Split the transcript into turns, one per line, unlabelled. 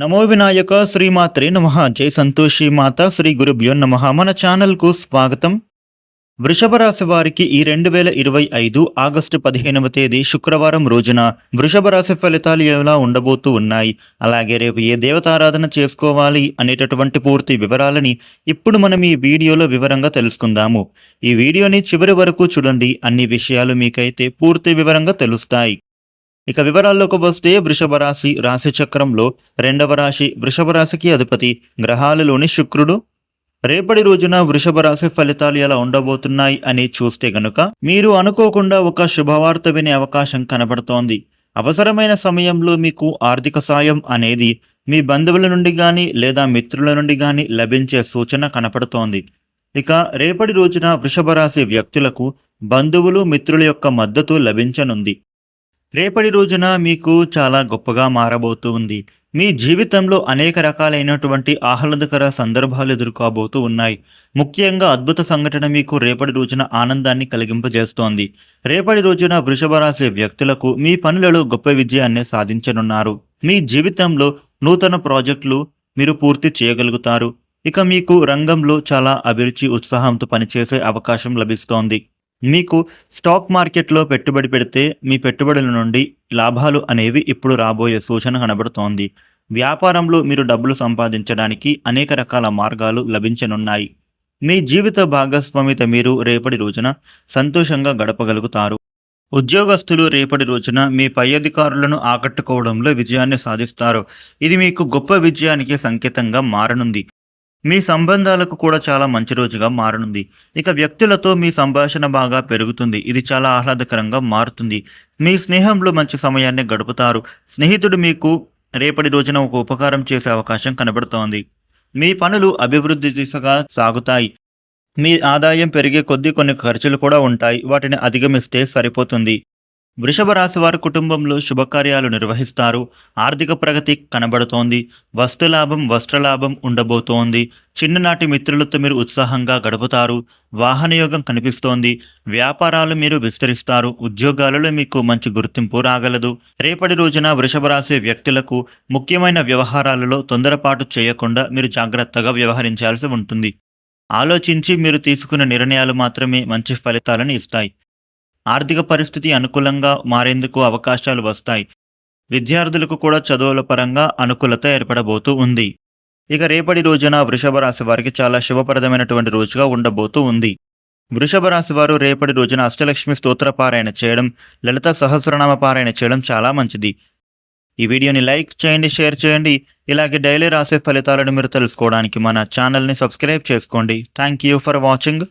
నమో వినాయక శ్రీమాత్రే నమ. జై సంతోషి మాత శ్రీ గురుభ్యో నమ. మన ఛానల్కు స్వాగతం. వృషభ రాశి వారికి ఈ రెండు వేల ఇరవై ఐదు ఆగస్టు పదిహేనవ తేదీ శుక్రవారం రోజున వృషభ రాశి ఫలితాలు ఎలా ఉండబోతూ ఉన్నాయి? అలాగే రేపు ఏ దేవతారాధన చేసుకోవాలి అనేటటువంటి పూర్తి వివరాలని ఇప్పుడు మనం ఈ వీడియోలో వివరంగా తెలుసుకుందాము. ఈ వీడియోని చివరి వరకు చూడండి. అన్ని విషయాలు మీకైతే పూర్తి వివరంగా తెలుస్తాయి. ఇక వివరాల్లోకి వస్తే వృషభ రాశి రాశి చక్రంలో రెండవ రాశి వృషభ రాశికి అధిపతి గ్రహాలలోని శుక్రుడు. రేపటి రోజున వృషభ రాశి ఫలితాలు ఎలా ఉండబోతున్నాయి అని చూస్తే గనుక మీరు అనుకోకుండా ఒక శుభవార్త వినే అవకాశం కనబడుతోంది. అవసరమైన సమయంలో మీకు ఆర్థిక సాయం అనేది మీ బంధువుల నుండి కానీ లేదా మిత్రుల నుండి కానీ లభించే సూచన కనపడుతోంది. ఇక రేపటి రోజున వృషభ రాశి వ్యక్తులకు బంధువులు మిత్రుల యొక్క మద్దతు లభించనుంది. రేపటి రోజున మీకు చాలా గొప్పగా మారబోతూ ఉంది. మీ జీవితంలో అనేక రకాలైనటువంటి ఆహ్లాదకర సందర్భాలు ఎదుర్కోబోతూ ఉన్నాయి. ముఖ్యంగా అద్భుత సంఘటన మీకు రేపటి రోజున ఆనందాన్ని కలిగింపజేస్తోంది. రేపటి రోజున వృషభ రాశి వ్యక్తులకు మీ పనులలో గొప్ప విజయాన్ని సాధించనున్నారు. మీ జీవితంలో నూతన ప్రాజెక్టులు మీరు పూర్తి చేయగలుగుతారు. ఇక మీకు రంగంలో చాలా అభిరుచి ఉత్సాహంతో పనిచేసే అవకాశం లభిస్తోంది. మీకు స్టాక్ మార్కెట్లో పెట్టుబడి పెడితే మీ పెట్టుబడుల నుండి లాభాలు అనేవి ఇప్పుడు రాబోయే సూచన కనబడుతోంది. వ్యాపారంలో మీరు డబ్బులు సంపాదించడానికి అనేక రకాల మార్గాలు లభించనున్నాయి. మీ జీవిత భాగస్వామిత మీరు రేపటి రోజున సంతోషంగా గడపగలుగుతారు. ఉద్యోగస్తులు రేపటి రోజున మీ పై అధికారులను ఆకట్టుకోవడంలో విజయాన్ని సాధిస్తారు. ఇది మీకు గొప్ప విజయానికి సంకేతంగా మారనుంది. మీ సంబంధాలకు కూడా చాలా మంచి రోజుగా మారనుంది. ఇక వ్యక్తులతో మీ సంభాషణ బాగా పెరుగుతుంది. ఇది చాలా ఆహ్లాదకరంగా మారుతుంది. మీ స్నేహంలో మంచి సమయాన్ని గడుపుతారు. స్నేహితుడు మీకు రేపటి రోజున ఒక ఉపకారం చేసే అవకాశం కనబడుతోంది. మీ పనులు అభివృద్ధి దిశగా సాగుతాయి. మీ ఆదాయం పెరిగే కొద్దీ కొన్ని ఖర్చులు కూడా ఉంటాయి. వాటిని అధిగమిస్తే సరిపోతుంది. వృషభ రాశి వారి కుటుంబంలో శుభకార్యాలు నిర్వహిస్తారు. ఆర్థిక ప్రగతి కనబడుతోంది. వస్తులాభం వస్త్రలాభం ఉండబోతోంది. చిన్ననాటి మిత్రులతో మీరు ఉత్సాహంగా గడుపుతారు. వాహనయోగం కనిపిస్తోంది. వ్యాపారాలు మీరు విస్తరిస్తారు. ఉద్యోగాలలో మీకు మంచి గుర్తింపు రాగలదు. రేపటి రోజున వృషభ రాశి వ్యక్తులకు ముఖ్యమైన వ్యవహారాలలో తొందరపాటు చేయకుండా మీరు జాగ్రత్తగా వ్యవహరించాల్సి ఉంటుంది. ఆలోచించి మీరు తీసుకున్న నిర్ణయాలు మాత్రమే మంచి ఫలితాలను ఇస్తాయి. ఆర్థిక పరిస్థితి అనుకూలంగా మారేందుకు అవకాశాలు వస్తాయి. విద్యార్థులకు కూడా చదువుల పరంగా అనుకూలత ఏర్పడబోతూ ఉంది. ఇక రేపటి రోజున వృషభ రాశి వారికి చాలా శుభప్రదమైనటువంటి రోజుగా ఉండబోతూ ఉంది. వృషభ రాశి వారు రేపటి రోజున అష్టలక్ష్మి స్తోత్ర పారాయణ చేయడం లలిత సహస్రనామ పారాయణ చేయడం చాలా మంచిది. ఈ వీడియోని లైక్ చేయండి షేర్ చేయండి. ఇలాగే డైలీ రాసే ఫలితాలను మీరు తెలుసుకోవడానికి మన ఛానల్ని సబ్స్క్రైబ్ చేసుకోండి. Thank you for watching.